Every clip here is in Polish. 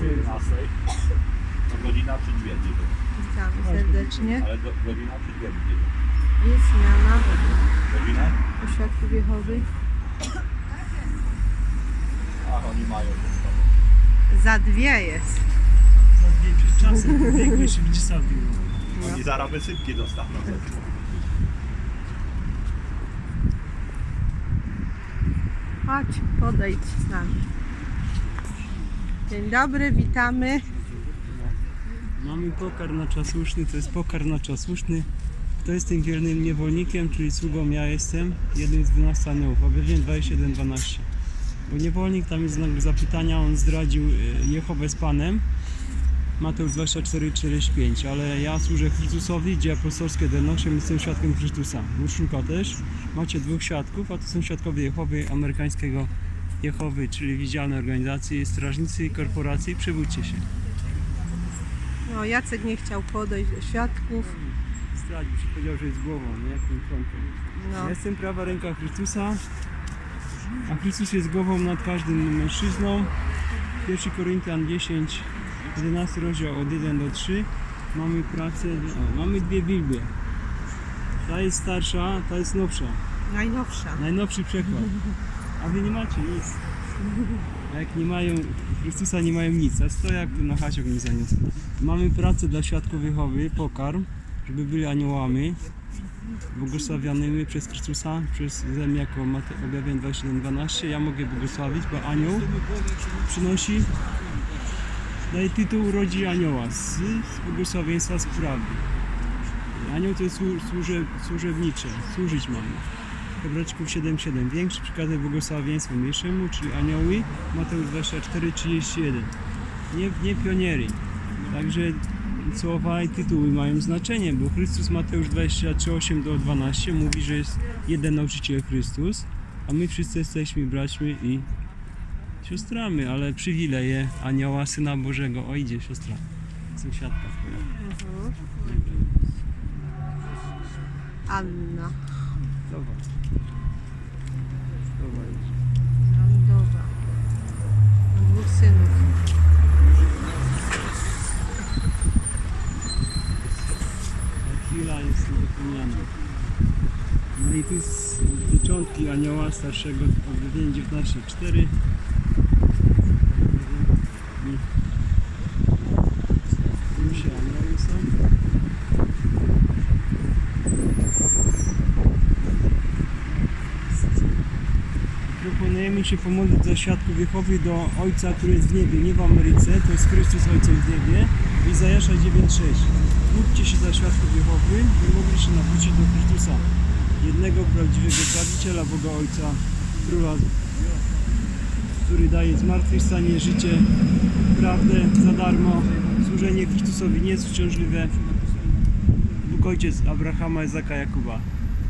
o 11. To godzina czy dwie gdzie to? Witamy serdecznie. Ale do, godzina czy dwie gdzie to? Jest zmiana Godzina? u świadków Jehowy. Ach, oni mają wszystko. Za dwie jest. Za dwie przed czasem, biegły się będzie sabił. Oni zaraz wysypki dostaną. Chodź, podejdź z nami. Dzień dobry, witamy. Mamy pokarm na czas słuszny, to jest pokarm na czas słuszny. Kto jest tym wiernym niewolnikiem, czyli sługą ja jestem, jednym z 12 aniołów, objawienie 27-12. Bo niewolnik tam jest znak zapytania, on zdradził e, Jehowę z Panem, Mateusz 24, 45, ale ja służę Chrystusowi, dzieje apostolskie donoszę, jestem świadkiem Chrystusa. Urszulka też, macie dwóch świadków, a to są świadkowie Jehowy amerykańskiego Jehowy, czyli widzialne organizacje, strażnicy korporacji, przywódźcie się. No, Jacek nie chciał podejść do świadków. Zdradził się, powiedział, że jest głową, nie jakim członkiem. No, Ja jestem prawa ręka Chrystusa, a Chrystus jest głową nad każdym mężczyzną. 1 Koryntian 10, 11 rozdział od 1 do 3. Mamy pracę, o, mamy dwie Biblie. Ta jest starsza, ta jest nowsza. najnowsza. Najnowszy przekład. A wy nie macie nic. A jak nie mają Chrystusa, nie mają nic. A stoja, jak na hasiok nie zaniósł. Mamy pracę dla świadków Jehowy, pokarm, żeby byli aniołami, błogosławionymi przez Chrystusa, przez ze mnie jako objawienie 27.12. Ja mogę błogosławić, bo anioł przynosi, daje tytuł urodzi anioła z, z błogosławieństwa z. Anioł to jest słu- służe, służebnicze, służyć mamy. Hebrajczyków 7,7. Większy przykazek błogosławieństwu mniejszemu, czyli anioły, Mateusz 24, 31. Nie, nie pioniery. Także słowa i tytuły mają znaczenie, bo Chrystus Mateusz 23, 8 do 12 mówi, że jest jeden nauczyciel Chrystus, a my wszyscy jesteśmy braćmi i siostrami, ale przywileje anioła, Syna Bożego. O, idzie siostra. Sąsiadka twoja. Mhm. Anna. Zobacz. Ma dwóch synów. Chwila jest niezapomniana. No i tu jest pieczątki anioła starszego, objawienie 19.4. I tu się anioły są. Proponujemy się pomodlić za świadków Jehowy do Ojca, który jest w niebie, nie w Ameryce, to jest Chrystus Ojcem w niebie. Izajasza 9.6. Módlcie się za świadków Jehowy, by mogli się nawrócić do Chrystusa, jednego prawdziwego Zbawiciela, Boga Ojca, Króla, który daje zmartwychwstanie, życie, prawdę za darmo. Służenie Chrystusowi nie jest uciążliwe. Bóg Ojciec Abrahama, Izaka, Jakuba.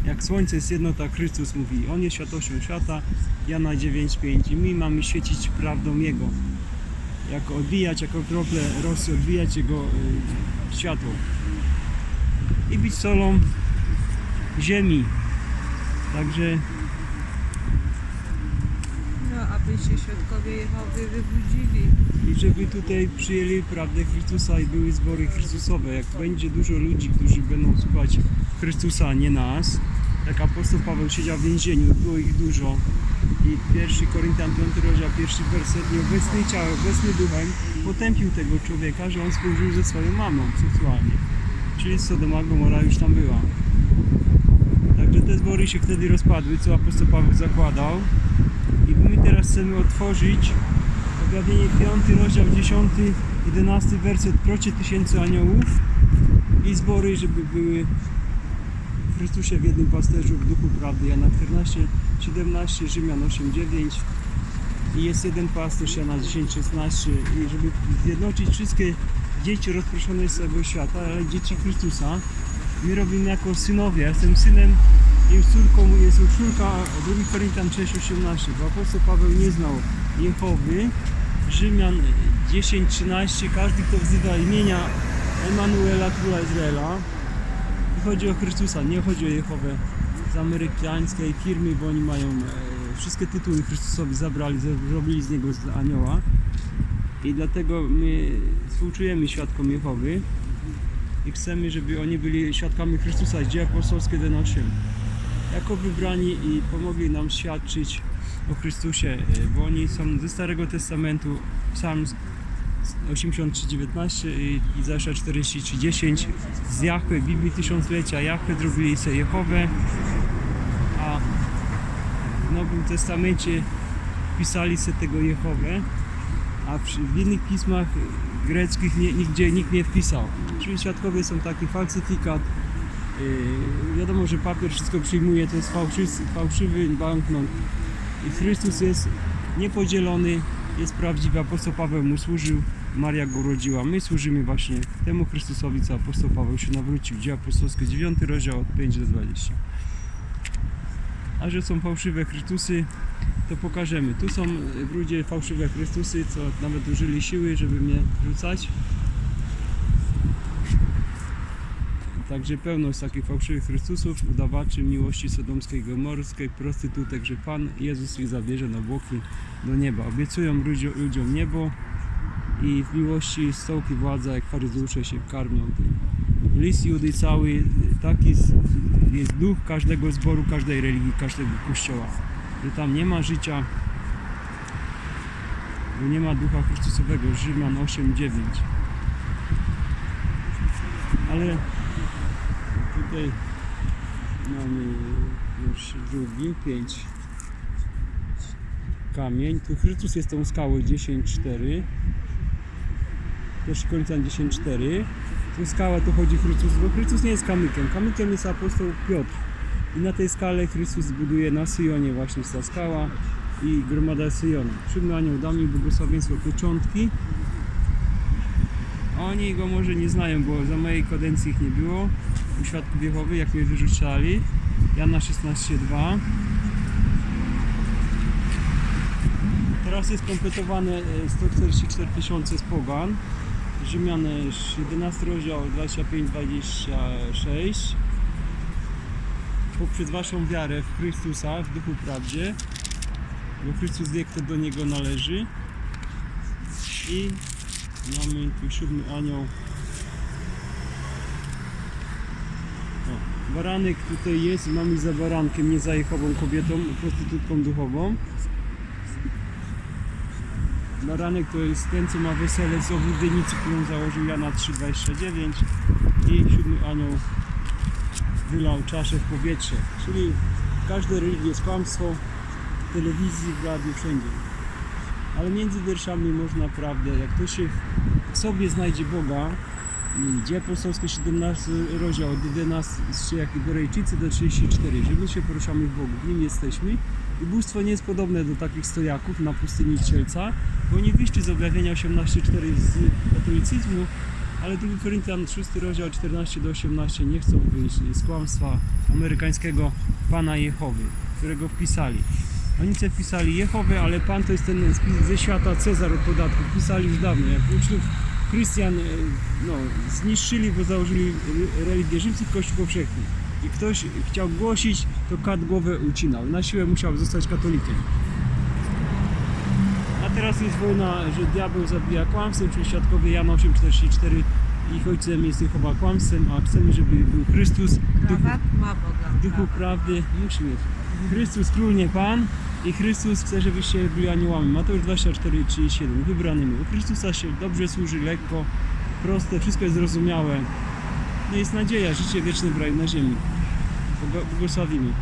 Jak słońce jest jedno, tak Chrystus mówi. On jest światłością świata. Jana 9,5. I my mamy świecić prawdą Jego. Jako odbijać, jako krople rosy, odbijać Jego y, światło. I być solą ziemi. Także No, aby się świadkowie Jehowy wybudzili. i żeby tutaj przyjęli prawdę Chrystusa i były zbory Chrystusowe. Jak będzie dużo ludzi, którzy będą słuchać Chrystusa, a nie nas, jak apostoł Paweł siedział w więzieniu, było ich dużo. I 1 Koryntian 5 rozdział, pierwszy werset, nieobecny ciałem, obecny duchem, potępił tego człowieka, że on współżył ze swoją mamą seksualnie. Czyli Sodoma Gomora już tam była. Także te zbory się wtedy rozpadły, co apostoł Paweł zakładał. I my teraz chcemy otworzyć Objawienie 5, rozdział 10, 11 werset procie tysięcy aniołów i zbory, żeby były w Chrystusie w jednym pasterzu w duchu prawdy. Jana 14, 17, Rzymian 8, 9 i jest jeden pasterz Jana 10, 16 i żeby zjednoczyć wszystkie dzieci rozproszone z całego świata, ale dzieci Chrystusa. My robimy jako synowie. Ja jestem synem i córką jest Urszulka, 2 Koryntian 6, 18. Bo apostoł Paweł nie znał Jehowy. Rzymian 10, 13. Każdy, kto wzywa imienia Emanuela, króla Izraela. I chodzi o Chrystusa, nie chodzi o Jehowę z amerykańskiej firmy, bo oni mają e, wszystkie tytuły Chrystusowi zabrali, zrobili z niego anioła. I dlatego my współczujemy świadkom Jehowy i chcemy, żeby oni byli świadkami Chrystusa, dzieje apostolskie 1.8. Jako wybrani i pomogli nam świadczyć o Chrystusie, e, bo oni są ze Starego Testamentu, Psalm 83:19 i Izajasza 43:10 z Jahwe, Biblii Tysiąclecia Jahwe zrobili sobie Jehowę, w Nowym Testamencie pisali sobie tego Jehowę, a w innych pismach greckich nie, nigdzie nikt nie wpisał. Czyli świadkowie są taki falsyfikat. Yy, wiadomo, że papier wszystko przyjmuje, to jest fałszywy, fałszywy banknot. I Chrystus jest niepodzielony, jest prawdziwy. Apostoł Paweł mu służył, Maria go urodziła. My służymy właśnie temu Chrystusowi, co apostoł Paweł się nawrócił. Dzieła apostolskie 9 rozdział od 5 do 20. A że są fałszywe Chrystusy, to pokażemy. Tu są w ludzie fałszywe Chrystusy, co nawet użyli siły, żeby mnie rzucać. Także pełno jest takich fałszywych Chrystusów, udawaczy miłości sodomskiej, gomorskiej, prostytutek, że Pan Jezus ich zabierze na boki do nieba. Obiecują ludziom niebo i w miłości stołki władza, jak faryzeusze się karmią tym. List Judy cały, taki jest, duch każdego zboru, każdej religii, każdego kościoła. Że tam nie ma życia, że nie ma ducha Chrystusowego, Rzymian 8:9. Ale tutaj mamy już drugi, 5 kamień. Tu Chrystus jest tą skałą 10.4. Też końca 10.4. Tu skała tu chodzi Chrystus, bo Chrystus nie jest kamykiem. Kamykiem jest apostoł Piotr. I na tej skale Chrystus zbuduje na Syjonie właśnie ta skała i gromada Syjonu. Siódmy anioł da mi błogosławieństwo. Oni go może nie znają, bo za mojej kadencji ich nie było. U świadków Jehowy, jak mnie wyrzucali. Jana 16.2 Teraz jest kompletowane e, 144 tysiące z Pogan. Rzymian e, 11 rozdział 25-26 Poprzez waszą wiarę w Chrystusa, w duchu prawdzie, bo Chrystus wie, kto do Niego należy. I mamy tu siódmy anioł. O, baranek tutaj jest, mamy za barankiem, nie za kobietą, prostytutką duchową. Baranek to jest ten, co ma wesele z obłudynicy, którą założył Jana 3,29 i siódmy anioł wylał czaszę w powietrze. Czyli w każdej religii jest kłamstwo, w telewizji, w radiu, wszędzie. Ale między wierszami można prawdę, jak ktoś się w sobie znajdzie Boga, Dzieje apostolskie 17 rozdział od 11 jak i Korejczycy do 34, że my się poruszamy w Bogu, w Nim jesteśmy i bóstwo nie jest podobne do takich stojaków na pustyni Strzelca, bo oni wyszli z objawienia 18.4 z katolicyzmu, ale 2 Koryntian 6 rozdział 14 do 18 nie chcą wyjść z kłamstwa amerykańskiego Pana Jehowy, którego wpisali. Oni sobie wpisali Jehowę, ale Pan to jest ten ze świata Cezar od podatków. Pisali już dawno, jak uczniów Chrystian e, no, zniszczyli, bo założyli re- religię rzymskich kościół powszechny. I ktoś chciał głosić, to kat głowę ucinał. Na siłę musiał zostać katolikiem. A teraz jest wojna, że diabeł zabija kłamstwem, czyli świadkowie Jan 8,44 ich ojcem jest Jehowa kłamstwem, a chcemy, żeby był Chrystus w duchu, Krawat ma Boga. w duchu prawdy. Musi mieć. Chrystus król, nie Pan i Chrystus chce, żebyście byli aniołami. Mateusz 24, 37, wybranymi. U Chrystusa się dobrze służy, lekko, proste, wszystko jest zrozumiałe. No jest nadzieja, życie wieczne w raju na ziemi. Błogosławimy.